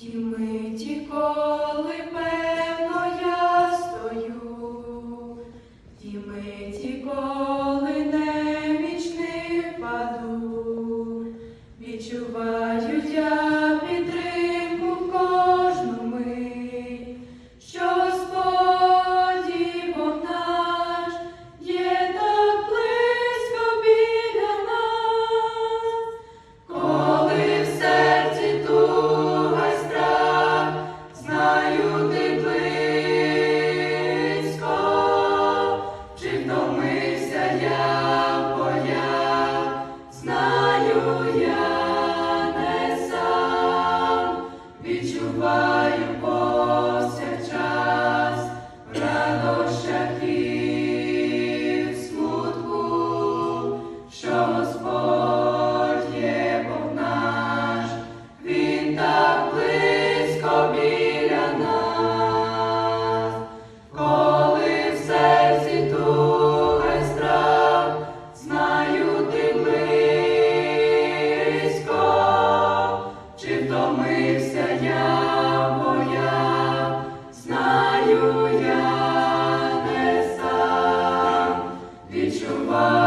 Ті миті, коли певно я стою, ті миті, коли немічний паду, відчуваю. я не сам відчуваю. to us.